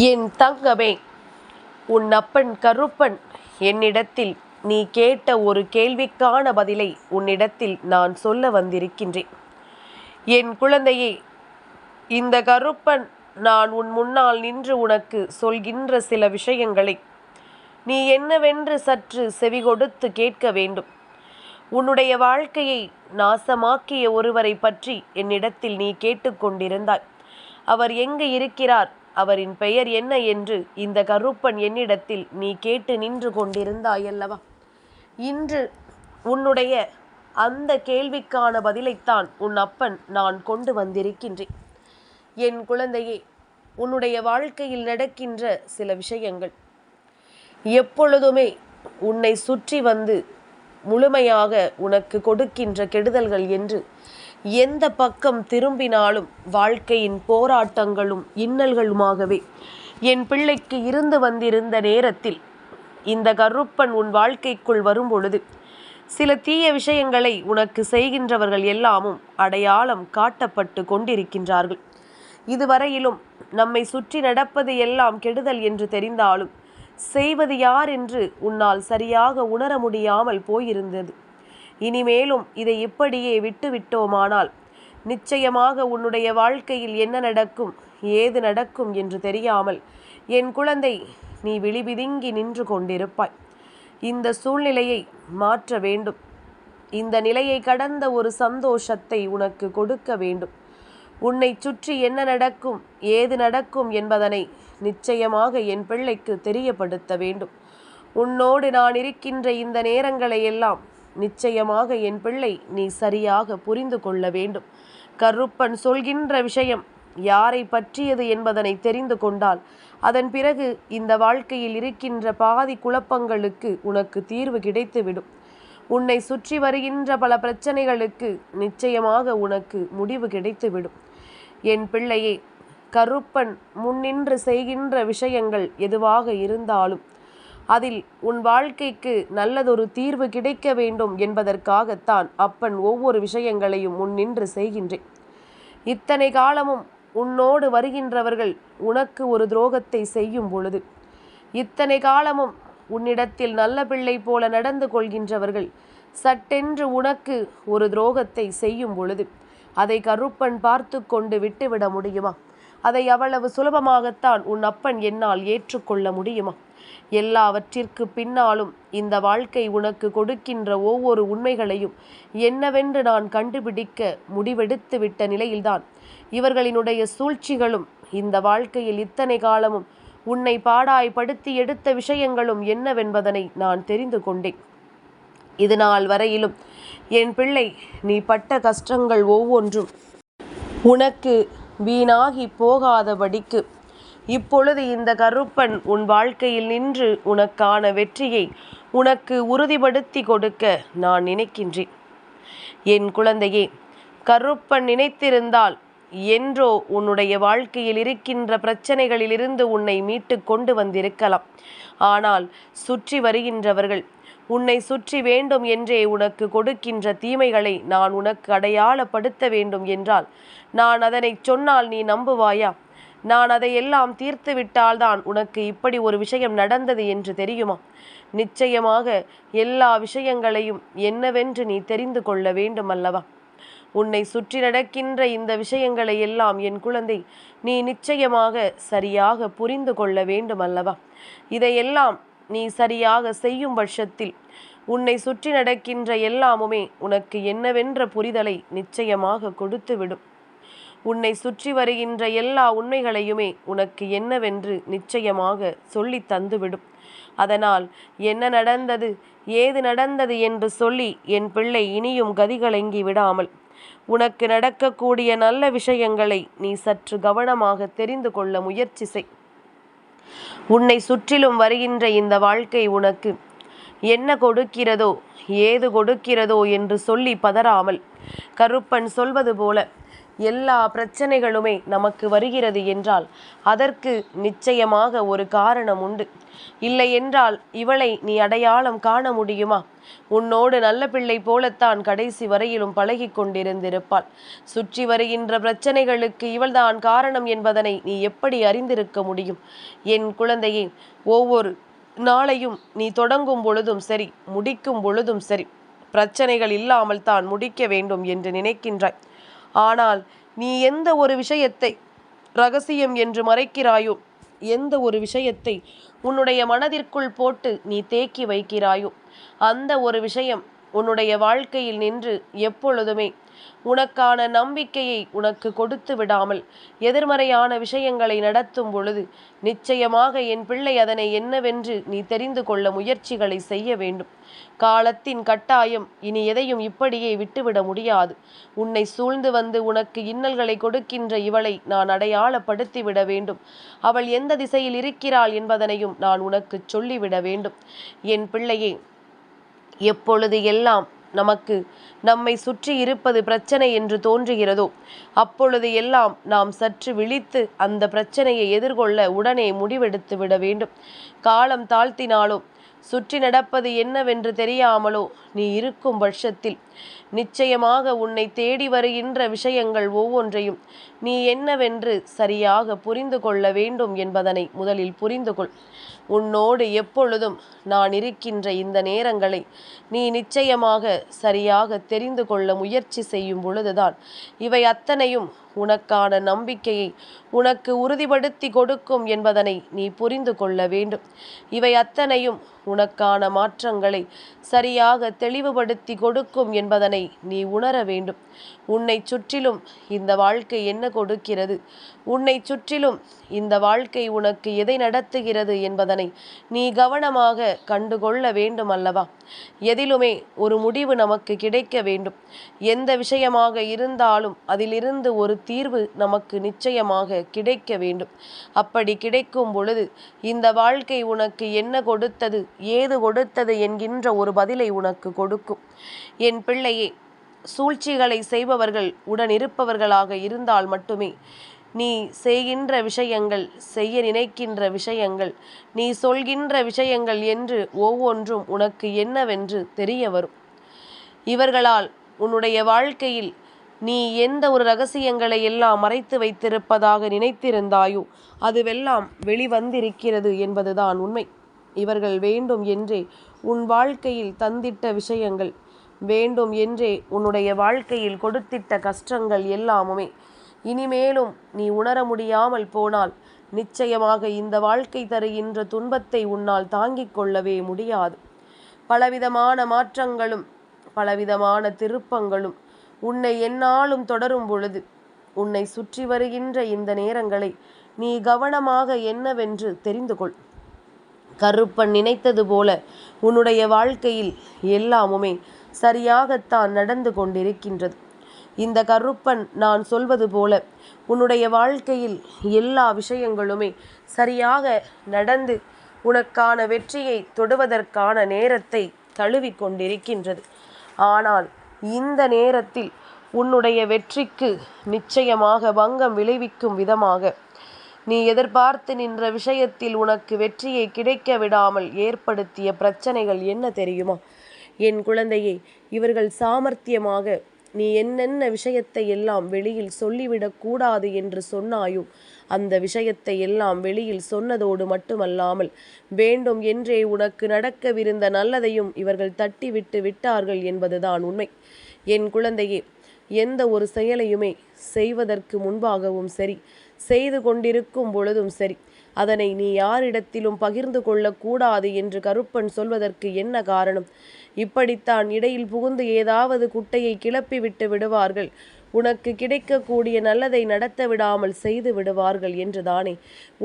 என் தங்கமே உன் அப்பன் கருப்பன் என்னிடத்தில் நீ கேட்ட ஒரு கேள்விக்கான பதிலை உன்னிடத்தில் நான் சொல்ல வந்திருக்கின்றேன். என் குழந்தையே இந்த கருப்பன் நான் உன் முன்னால் நின்று உனக்கு சொல்கின்ற சில விஷயங்களை நீ என்னவென்று சற்று செவி கொடுத்து கேட்க வேண்டும். உன்னுடைய வாழ்க்கையை நாசமாக்கிய ஒருவரை பற்றி என்னிடத்தில் நீ கேட்டுக்கொண்டிருந்தாய் அவர் எங்கு இருக்கிறார்? அவரின் பெயர் என்ன என்று இந்த கருப்பன் என்னிடத்தில் நீ கேட்டு நின்று கொண்டிருந்தாய் அல்லவா இன்று உன்னுடைய அந்த கேள்விக்கான பதிலைத்தான் உன் அப்பன் நான் கொண்டு வந்திருக்கின்றேன். என் குழந்தையே உன்னுடைய வாழ்க்கையில் நடக்கின்ற சில விஷயங்கள். எப்பொழுதுமே உன்னை சுற்றி வந்து முழுமையாக உனக்கு கொடுக்கின்ற கெடுதல்கள் என்று எந்த பக்கம் திரும்பினாலும் வாழ்க்கையின் போராட்டங்களும் இன்னல்களுமாகவே. என் பிள்ளைக்கு இருந்து வந்திருந்த நேரத்தில் இந்த கருப்பன் உன் வாழ்க்கைக்குள் வரும் பொழுது சில தீய விஷயங்களை உனக்கு செய்கின்றவர்கள் எல்லாமும் அடையாளம் காட்டப்பட்டு கொண்டிருக்கின்றார்கள். இதுவரையிலும் நம்மை சுற்றி நடப்பது எல்லாம் கெடுதல் என்று தெரிந்தாலும் செய்வது யார் என்று உன்னால் சரியாக உணர முடியாமல் போயிருந்தது. இனிமேலும் இதை இப்படியே விட்டுவிட்டோமானால் நிச்சயமாக உன்னுடைய வாழ்க்கையில் என்ன நடக்கும் ஏது நடக்கும் என்று தெரியாமல் என் குழந்தை நீ விழிபிதுங்கி நின்று கொண்டிருப்பாய். இந்த சூழ்நிலையை மாற்ற வேண்டும். இந்த நிலையை கடந்த ஒரு சந்தோஷத்தை உனக்கு கொடுக்க வேண்டும். உன்னை சுற்றி என்ன நடக்கும் ஏது நடக்கும் என்பதனை நிச்சயமாக என் பிள்ளைக்கு தெரியப்படுத்த வேண்டும். உன்னோடு நான் இருக்கின்ற இந்த நேரங்களை எல்லாம் நிச்சயமாக என் பிள்ளை நீ சரியாக புரிந்து கொள்ள வேண்டும். கருப்பன் சொல்கின்ற விஷயம் யாரை பற்றியது என்பதனை தெரிந்து கொண்டால் அதன் பிறகு இந்த வாழ்க்கையில் இருக்கின்ற பாதி குழப்பங்களுக்கு உனக்கு தீர்வு கிடைத்துவிடும். உன்னை சுற்றி வருகின்ற பல பிரச்சனைகளுக்கு நிச்சயமாக உனக்கு முடிவு கிடைத்துவிடும். என் பிள்ளையே கருப்பன் முன்னின்று செய்கின்ற விஷயங்கள் எதுவாக இருந்தாலும் அதில் உன் வாழ்க்கைக்கு நல்லதொரு தீர்வு கிடைக்க வேண்டும் என்பதற்காகத்தான் அப்பன் ஒவ்வொரு விஷயங்களையும் முன்னின்று செய்கின்றேன். இத்தனை காலமும் உன்னோடு வருகின்றவர்கள் உனக்கு ஒரு துரோகத்தை செய்யும் பொழுது இத்தனை காலமும் உன்னிடத்தில் நல்ல பிள்ளை போல நடந்து கொள்கின்றவர்கள் சட்டென்று உனக்கு ஒரு துரோகத்தை செய்யும் பொழுது அதை கருப்பன் பார்த்து கொண்டு விட்டுவிட முடியுமா? அதை அவ்வளவு சுலபமாகத்தான் உன் அப்பன் என்னால் ஏற்றுக்கொள்ள முடியுமா? எல்லாவற்றிற்கு பின்னாலும் இந்த வாழ்க்கை உனக்கு கொடுக்கின்ற ஒவ்வொரு உண்மைகளையும் என்னவென்று நான் கண்டுபிடிக்க முடிவெடுத்து விட்ட நிலையில்தான். இவர்களினுடைய சூழ்ச்சிகளும் இந்த வாழ்க்கையில் இத்தனை காலமும் உன்னை பாடாய்படுத்தி எடுத்த விஷயங்களும் என்னவென்பதனை நான் தெரிந்து கொண்டேன். இது நாள் வரையிலும் என் பிள்ளை நீ பட்ட கஷ்டங்கள் ஒவ்வொன்றும் உனக்கு வீணாகி போகாதபடிக்கு. இப்பொழுது இந்த கருப்பன் உன் வாழ்க்கையில் நின்று உனக்கான வெற்றியை உனக்கு உறுதிப்படுத்தி கொடுக்க நான் நினைக்கின்றேன். என் குழந்தையே கருப்பன் நினைத்திருந்தால் என்றோ உன்னுடைய வாழ்க்கையில் இருக்கின்ற பிரச்சனைகளிலிருந்து உன்னை மீட்டு கொண்டு வந்திருக்கலாம். ஆனால் சுற்றி வருகின்றவர்கள் உன்னை சுற்றி வேண்டும் என்றே உனக்கு கொடுக்கின்ற தீமைகளை நான் உனக்கு அடையாளப்படுத்த வேண்டும் என்றால் நான் அதனை சொன்னால் நீ நம்புவாயா? நான் அதையெல்லாம் தீர்த்து விட்டால்தான் உனக்கு இப்படி ஒரு விஷயம் நடந்தது என்று தெரியுமா? நிச்சயமாக எல்லா விஷயங்களையும் என்னவென்று நீ தெரிந்து கொள்ள வேண்டும் அல்லவா உன்னை சுற்றி நடக்கின்ற இந்த விஷயங்களை எல்லாம் என் குழந்தை நீ நிச்சயமாக சரியாக புரிந்து கொள்ள வேண்டும் அல்லவா இதையெல்லாம் நீ சரியாக செய்யும் பட்சத்தில் உன்னை சுற்றி நடக்கின்ற எல்லாமுமே உனக்கு என்னவென்ற புரிதலை நிச்சயமாக கொடுத்துவிடும். உன்னை சுற்றி வருகின்ற எல்லா உண்மைகளையுமே உனக்கு என்னவென்று நிச்சயமாக சொல்லி தந்துவிடும். அதனால் என்ன நடந்தது ஏது நடந்தது என்று சொல்லி என் பிள்ளை இனியும் கதிகலங்கி விடாமல் உனக்கு நடக்கக்கூடிய நல்ல விஷயங்களை நீ சற்று கவனமாக தெரிந்து கொள்ள முயற்சி செய். உன்னை சுற்றிலும் வருகின்ற இந்த வாழ்க்கை உனக்கு என்ன கொடுக்கிறதோ ஏது கொடுக்கிறதோ என்று சொல்லி பதறாமல் கருப்பன் சொல்வது போல எல்லா பிரச்சனைகளுமே நமக்கு வருகிறது என்றால் அதற்கு நிச்சயமாக ஒரு காரணம் உண்டு. இல்லை என்றால் இவளை நீ அடையாளம் காண முடியுமா? உன்னோடு நல்ல பிள்ளை போலத்தான் கடைசி வரையிலும் பழகி கொண்டிருந்திருப்பாள். சுற்றி வருகின்ற பிரச்சனைகளுக்கு இவள்தான் காரணம் என்பதனை நீ எப்படி அறிந்திருக்க முடியும்? என் குழந்தையே ஒவ்வொரு நாளையும் நீ தொடங்கும் பொழுதும் சரி முடிக்கும் பொழுதும் சரி பிரச்சனைகள் இல்லாமல் தான் முடிக்க வேண்டும் என்று நினைக்கின்றாய். ஆனால் நீ எந்த ஒரு விஷயத்தை ரகசியம் என்று மறைக்கிறாயோ எந்த ஒரு விஷயத்தை உன்னுடைய மனதிற்குள் போட்டு நீ தேக்கி வைக்கிறாயோ அந்த ஒரு விஷயம் உன்னுடைய வாழ்க்கையில் நின்று எப்பொழுதுமே உனக்கான நம்பிக்கையை உனக்கு கொடுத்து விடாமல் எதிர்மறையான விஷயங்களை நடத்தும் பொழுது நிச்சயமாக என் பிள்ளை அதனை என்னவென்று நீ தெரிந்து கொள்ள முயற்சிகளை செய்ய வேண்டும். காலத்தின் கட்டாயம் இனி எதையும் இப்படியே விட்டுவிட முடியாது. உன்னை சூழ்ந்து வந்து உனக்கு இன்னல்களை கொடுக்கின்ற இவளை நான் அடையாளப்படுத்திவிட வேண்டும். அவள் எந்த திசையில் இருக்கிறாள் என்பதனையும் நான் உனக்கு சொல்லிவிட வேண்டும். என் பிள்ளையே எப்பொழுது எல்லாம் நமக்கு நம்மை சுற்றி இருப்பது பிரச்சனை என்று தோன்றுகிறதோ? அப்பொழுது எல்லாம் நாம் சற்று விழித்து அந்த பிரச்சனையை எதிர்கொள்ள உடனே முடிவெடுத்து விட வேண்டும். காலம் தாழ்த்தினாலோ சுற்றி நடப்பது என்னவென்று தெரியாமலோ நீ இருக்கும் பட்சத்தில் நிச்சயமாக உன்னை தேடி வருகின்ற விஷயங்கள் ஒவ்வொன்றையும் நீ என்னவென்று சரியாக புரிந்து கொள்ள வேண்டும் என்பதனை முதலில் புரிந்து கொள். உன்னோடு எப்பொழுதும் நான் இருக்கின்ற இந்த நேரங்களை நீ நிச்சயமாக சரியாக தெரிந்து கொள்ள முயற்சி செய்யும் பொழுதுதான் இவை அத்தனையும் உனக்கான நம்பிக்கையை உனக்கு உறுதிப்படுத்தி கொடுக்கும் என்பதனை நீ புரிந்து கொள்ள வேண்டும். இவை அத்தனையும் உனக்கான மாற்றங்களை சரியாக தெளிவுபடுத்தி கொடுக்கும் என்பதனை நீ உணர வேண்டும். உன்னை சுற்றிலும் இந்த வாழ்க்கை என்ன கொடுக்கிறது? உன்னை சுற்றிலும் இந்த வாழ்க்கை உனக்கு எதை நடத்துகிறது என்பதனை நீ கவனமாக கண்டுகொள்ள வேண்டும் அல்லவா எதிலுமே ஒரு முடிவு நமக்கு கிடைக்க வேண்டும். எந்த விஷயமாக இருந்தாலும் அதிலிருந்து ஒரு தீர்வு நமக்கு நிச்சயமாக கிடைக்க வேண்டும். அப்படி கிடைக்கும் பொழுது இந்த வாழ்க்கை உனக்கு என்ன கொடுத்தது ஏது கொடுத்தது என்கின்ற ஒரு பதிலை உனக்கு கொடுக்கும். என் பிள்ளையே சூழ்ச்சிகளை செய்பவர்கள் உடனிருப்பவர்களாக இருந்தால் மட்டுமே நீ செய்கின்ற விஷயங்கள் செய்ய நினைக்கின்ற விஷயங்கள் நீ சொல்கின்ற விஷயங்கள் என்று ஒவ்வொன்றும் உனக்கு என்னவென்று தெரிய வரும். இவர்களால் உன்னுடைய வாழ்க்கையில் நீ எந்த ஒரு ரகசியங்களை எல்லாம் மறைத்து வைத்திருப்பதாக நினைத்திருந்தாயோ அதுவெல்லாம் வெளிவந்திருக்கிறது என்பதுதான் உண்மை. இவர்கள் வேண்டும் என்றே உன் வாழ்க்கையில் தந்திட்ட விஷயங்கள் வேண்டும் என்றே உன்னுடைய வாழ்க்கையில் கொடுத்திட்ட கஷ்டங்கள் எல்லாமுமே. இனிமேலும் நீ உணர முடியாமல் போனால் நிச்சயமாக இந்த வாழ்க்கை தருகின்ற துன்பத்தை உன்னால் தாங்கிக் கொள்ளவே முடியாது. பலவிதமான மாற்றங்களும் பலவிதமான திருப்பங்களும் உன்னை எந்நாளும் தொடரும் பொழுது உன்னை சுற்றி வருகின்ற இந்த நேரங்களை நீ கவனமாக என்னவென்று தெரிந்து கொள் கருப்பன் நினைத்தது போல உன்னுடைய வாழ்க்கையில் எல்லாமுமே சரியாகத்தான் நடந்து கொண்டிருக்கின்றது. இந்த கருப்பன் நான் சொல்வது போல உன்னுடைய வாழ்க்கையில் எல்லா விஷயங்களுமே சரியாக நடந்து உனக்கான வெற்றியை தொடுவதற்கான நேரத்தை தழுவி கொண்டிருக்கின்றது. ஆனால் இந்த நேரத்தில் உன்னுடைய வெற்றிக்கு நிச்சயமாக பங்கம் விளைவிக்கும் விதமாக நீ எதிர்பார்த்து நின்ற விஷயத்தில் உனக்கு வெற்றியை கிடைக்க விடாமல் ஏற்படுத்திய பிரச்சனைகள் என்ன தெரியுமா? என் குழந்தையை இவர்கள் சாமர்த்தியமாக நீ என்னென்ன விஷயத்தை எல்லாம் வெளியில் சொல்லிவிடக்கூடாது என்று சொன்னாயோ அந்த விஷயத்தை எல்லாம் வெளியில் சொன்னதோடு மட்டுமல்லாமல் வேண்டும் என்றே உனக்கு நடக்கவிருந்த நல்லதையும் இவர்கள் தட்டிவிட்டு விட்டார்கள் என்பதுதான் உண்மை. என் குழந்தையே எந்த ஒரு செயலையுமே செய்வதற்கு முன்பாகவும் சரி செய்து கொண்டிருக்கும் பொழுதும் சரி. அதனை நீ யாரிடத்திலும் பகிர்ந்து கொள்ளக்கூடாது என்று கருப்பன் சொல்வதற்கு என்ன காரணம்? இப்படித்தான் இடையில் புகுந்து ஏதாவது குட்டையை கிளப்பி விட்டு விடுவார்கள். உனக்கு கிடைக்கக்கூடிய நல்லதை நடத்த விடாமல் செய்து விடுவார்கள் என்றுதானே.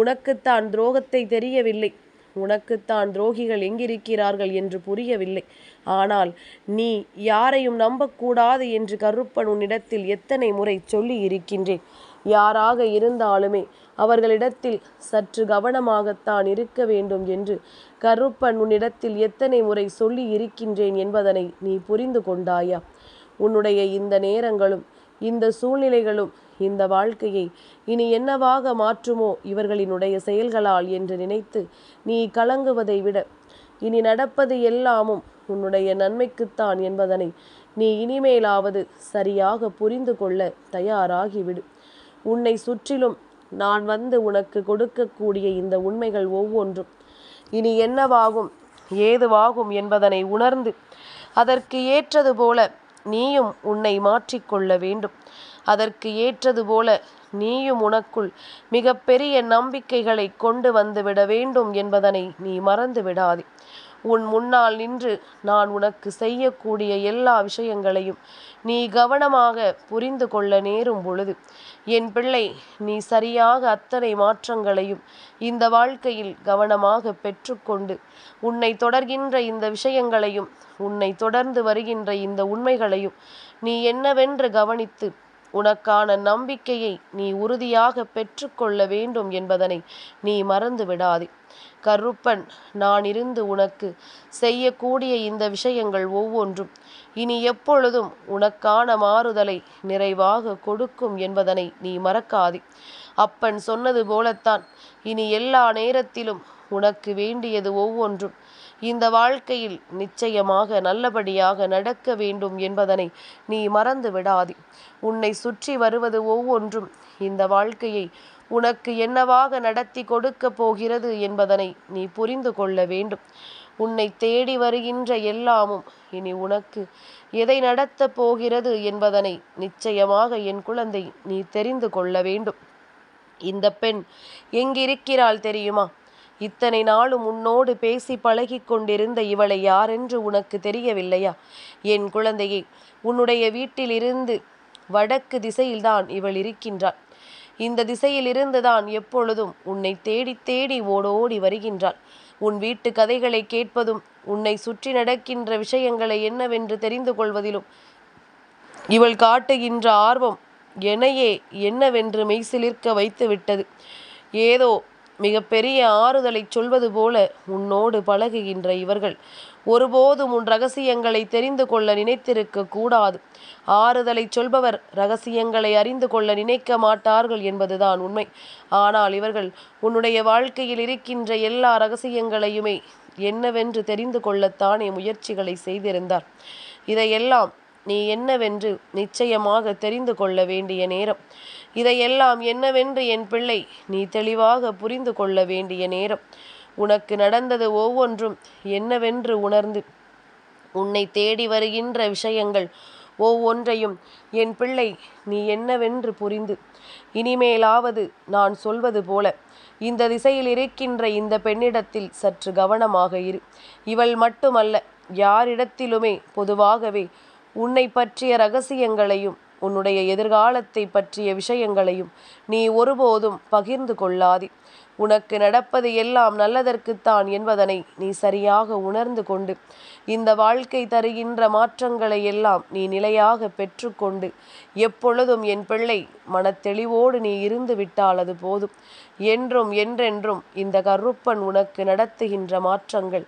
உனக்குத்தான் துரோகத்தை தெரியவில்லை. உனக்குத்தான் துரோகிகள் எங்கிருக்கிறார்கள் என்று புரியவில்லை. ஆனால் நீ யாரையும் நம்பக்கூடாது என்று கருப்பன் உன்னிடத்தில் எத்தனை முறை சொல்லி இருக்கின்றேன் யாராக இருந்தாலுமே அவர்களிடத்தில் சற்று கவனமாகத்தான் இருக்க வேண்டும் என்று கருப்பன் உன்னிடத்தில் எத்தனை முறை சொல்லி இருக்கின்றேன் என்பதனை நீ புரிந்து கொண்டாயா? உன்னுடைய இந்த நேரங்களும் இந்த சூழ்நிலைகளும் இந்த வாழ்க்கையை இனி என்னவாக மாற்றுமோ இவர்களினுடைய செயல்களால் என்று நினைத்து நீ கலங்குவதை விட இனி நடப்பது எல்லாமும் உன்னுடைய நன்மைக்குத்தான் என்பதனை நீ இனிமேலாவது சரியாக புரிந்து கொள்ள தயாராகிவிடு. உன்னை சுற்றிலும் நான் வந்து உனக்கு கொடுக்கக்கூடிய இந்த உண்மைகள் ஒவ்வொன்றும். இனி என்னவாகும்? ஏதுவாகும் என்பதனை உணர்ந்து அதற்கு ஏற்றது போல நீயும் உன்னை மாற்றிக்கொள்ள வேண்டும். அதற்கு ஏற்றது போல நீயும் உனக்குள் மிகப்பெரிய நம்பிக்கைகளை கொண்டு வந்து விட வேண்டும் என்பதனை நீ மறந்து விடாதே. உன் முன்னால் நின்று நான் உனக்கு செய்யக்கூடிய எல்லா விஷயங்களையும் நீ கவனமாக புரிந்து கொள்ள நேரும் பொழுது என் பிள்ளை நீ சரியாக அத்தனை மாற்றங்களையும் இந்த வாழ்க்கையில் கவனமாக பெற்றுக்கொண்டு உன்னை தொடர்கின்ற இந்த விஷயங்களையும் உன்னை தொடர்ந்து வருகின்ற இந்த உண்மைகளையும் நீ என்னவென்று கவனித்து உனக்கான நம்பிக்கையை நீ உறுதியாக பெற்றுக்கொள்ள வேண்டும் என்பதனை நீ மறந்து விடாதே. கருப்பன் நான் இருந்து உனக்கு செய்யக்கூடிய இந்த விஷயங்கள் ஒவ்வொன்றும் இனி எப்பொழுதும் உனக்கான மாறுதலை நிறைவாக கொடுக்கும் என்பதனை நீ மறக்காதே. அப்பன் சொன்னது போலத்தான் இனி எல்லா நேரத்திலும் உனக்கு வேண்டியது ஒவ்வொன்றும். இந்த வாழ்க்கையில் நிச்சயமாக நல்லபடியாக நடக்க வேண்டும் என்பதனை நீ மறந்து விடாதே. உன்னை சுற்றி வருவது ஒவ்வொன்றும். இந்த வாழ்க்கையை உனக்கு என்னவாக நடத்தி கொடுக்கப் போகிறது என்பதனை நீ புரிந்து கொள்ள வேண்டும். உன்னை தேடி வருகின்ற எல்லாமும் இனி உனக்கு எதை நடத்தப் போகிறது என்பதனை நிச்சயமாக என் குழந்தை நீ தெரிந்து கொள்ள வேண்டும். இந்த பெண் எங்கிருக்கிறாள் தெரியுமா? இத்தனை நாளும் உன்னோடு பேசி பழகி கொண்டிருந்த இவளை யாரென்று உனக்கு தெரியவில்லையா? என் குழந்தையை உன்னுடைய வீட்டிலிருந்து வடக்கு திசையில்தான் இவள் இருக்கின்றாள். இந்த திசையிலிருந்துதான் எப்பொழுதும் உன்னை தேடி தேடி ஓடோடி வருகின்றாள். உன் வீட்டு கதைகளை கேட்பதும் உன்னை சுற்றி நடக்கின்ற விஷயங்களை என்னவென்று தெரிந்து கொள்வதிலும் இவள் காட்டுகின்ற ஆர்வம் என்னையே என்னவென்று மெய்சிலிர்க்க வைத்து விட்டது ஏதோ மிகப்பெரிய ஆறுதலை சொல்வது போல உன்னோடு பழகுகின்ற இவர்கள் ஒருபோதும் உன் ரகசியங்களை தெரிந்து கொள்ள நினைத்திருக்க கூடாது. ஆறுதலை சொல்பவர் ரகசியங்களை அறிந்து கொள்ள நினைக்க மாட்டார்கள் என்பதுதான் உண்மை. ஆனால் இவர்கள் உன்னுடைய வாழ்க்கையில் இருக்கின்ற எல்லா ரகசியங்களையுமே என்னவென்று தெரிந்து கொள்ளத்தானே முயற்சிகளை செய்திருந்தார். இதையெல்லாம் நீ என்னவென்று நிச்சயமாக தெரிந்து கொள்ள வேண்டிய நேரம். இதையெல்லாம் என்னவென்று என் பிள்ளை நீ தெளிவாக புரிந்து கொள்ள வேண்டிய நேரம். உனக்கு நடந்தது ஒவ்வொன்றும் என்னவென்று உணர்ந்து உன்னை தேடி வருகின்ற விஷயங்கள் ஒவ்வொன்றையும் என் பிள்ளை நீ என்னவென்று புரிந்து இனிமேலாவது நான் சொல்வது போல இந்த திசையில் இருக்கின்ற இந்த பெண்ணிடத்தில் சற்று கவனமாக இரு. இவள் மட்டுமல்ல யாரிடத்திலுமே பொதுவாகவே உன்னை பற்றிய ரகசியங்களையும் உன்னுடைய எதிர்காலத்தை பற்றிய விஷயங்களையும் நீ ஒருபோதும் பகிர்ந்து கொள்ளாதே. உனக்கு நடப்பது எல்லாம் நல்லதற்குத்தான் என்பதனை நீ சரியாக உணர்ந்து கொண்டு இந்த வாழ்க்கை தருகின்ற மாற்றங்களை எல்லாம் நீ நிலையாக பெற்றுக்கொண்டு எப்பொழுதும் என் பிள்ளை மனத்தெளிவோடு நீ இருந்து விட்டால் அது போதும். என்றும் என்றென்றும் இந்த கருப்பன் உனக்கு நடத்துகின்ற மாற்றங்கள்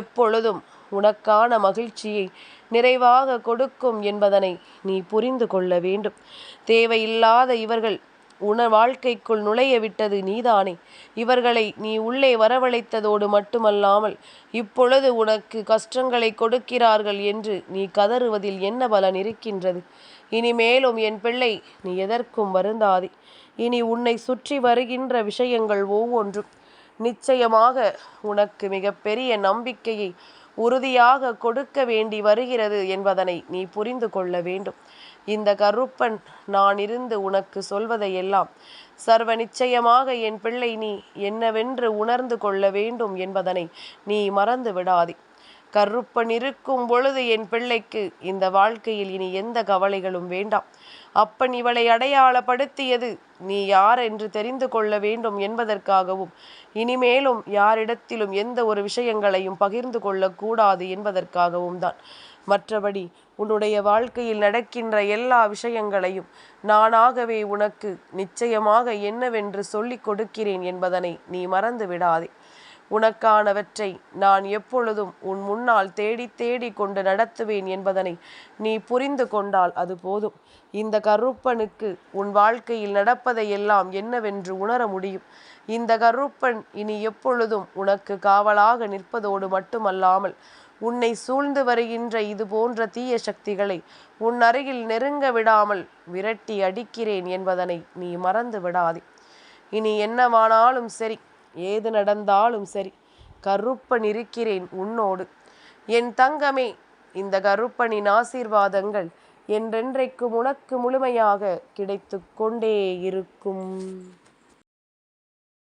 எப்பொழுதும் உனக்கான மகிழ்ச்சியை நிறைவாக கொடுக்கும் என்பதனை நீ புரிந்து கொள்ள வேண்டும். தேவையில்லாத இவர்கள் உன வாழ்க்கைக்குள் நுழைய விட்டது நீதானே. இவர்களை நீ உள்ளே வரவழைத்ததோடு மட்டுமல்லாமல் இப்பொழுது உனக்கு கஷ்டங்களை கொடுக்கிறார்கள் என்று நீ கதறுவதில் என்ன பலன் இருக்கின்றது? இனிமேலும் என் பிள்ளை நீ எதற்கும் வருந்தாதே. இனி உன்னை சுற்றி வருகின்ற விஷயங்கள் ஒவ்வொன்றும். நிச்சயமாக உனக்கு மிகப்பெரிய நம்பிக்கையை உறுதியாக கொடுக்க வேண்டி வருகிறது என்பதனை நீ புரிந்து கொள்ள வேண்டும். இந்த கருப்பன் நான் இருந்து உனக்கு சொல்வதையெல்லாம் சர்வ நிச்சயமாக என் பிள்ளை நீ என்னவென்று உணர்ந்து கொள்ள வேண்டும் என்பதனை நீ மறந்து விடாதே. கருப்பன் இருக்கும் பொழுது என் பிள்ளைக்கு இந்த வாழ்க்கையில் இனி எந்த கவலைகளும் வேண்டாம். அப்பன் இவளை அடையாளப்படுத்தியது. நீ யார் என்று தெரிந்து கொள்ள வேண்டும் என்பதற்காகவும் இனிமேலும் யாரிடத்திலும் எந்த ஒரு விஷயங்களையும் பகிர்ந்து கொள்ளக்கூடாது என்பதற்காகவும் தான். மற்றபடி உன்னுடைய வாழ்க்கையில் நடக்கின்ற எல்லா விஷயங்களையும் நானாகவே உனக்கு நிச்சயமாக என்னவென்று சொல்லிக் கொடுக்கிறேன் என்பதனை நீ மறந்து விடாதே. உனக்கானவற்றை நான் எப்பொழுதும் உன் முன்னால் தேடி தேடி கொண்டு நடத்துவேன் என்பதனை நீ புரிந்து கொண்டால் அது போதும். இந்த கருப்பனுக்கு உன் வாழ்க்கையில் நடப்பதையெல்லாம் என்னவென்று உணர முடியும். இந்த கருப்பன் இனி எப்பொழுதும் உனக்கு காவலாக நிற்பதோடு மட்டுமல்லாமல் உன்னை சூழ்ந்து வருகின்ற இது போன்ற தீய சக்திகளை உன் அருகில் நெருங்க விடாமல் விரட்டி அடிக்கிறேன் என்பதனை நீ மறந்து விடாதே. இனி என்னவானாலும் சரி ஏது நடந்தாலும் சரி கருப்பன் இருக்கிறேன் உன்னோடு. என் தங்கமே இந்த கருப்பனின் ஆசீர்வாதங்கள் என்றென்றைக்கும் உனக்கு முழுமையாக கிடைத்து கொண்டே இருக்கும்.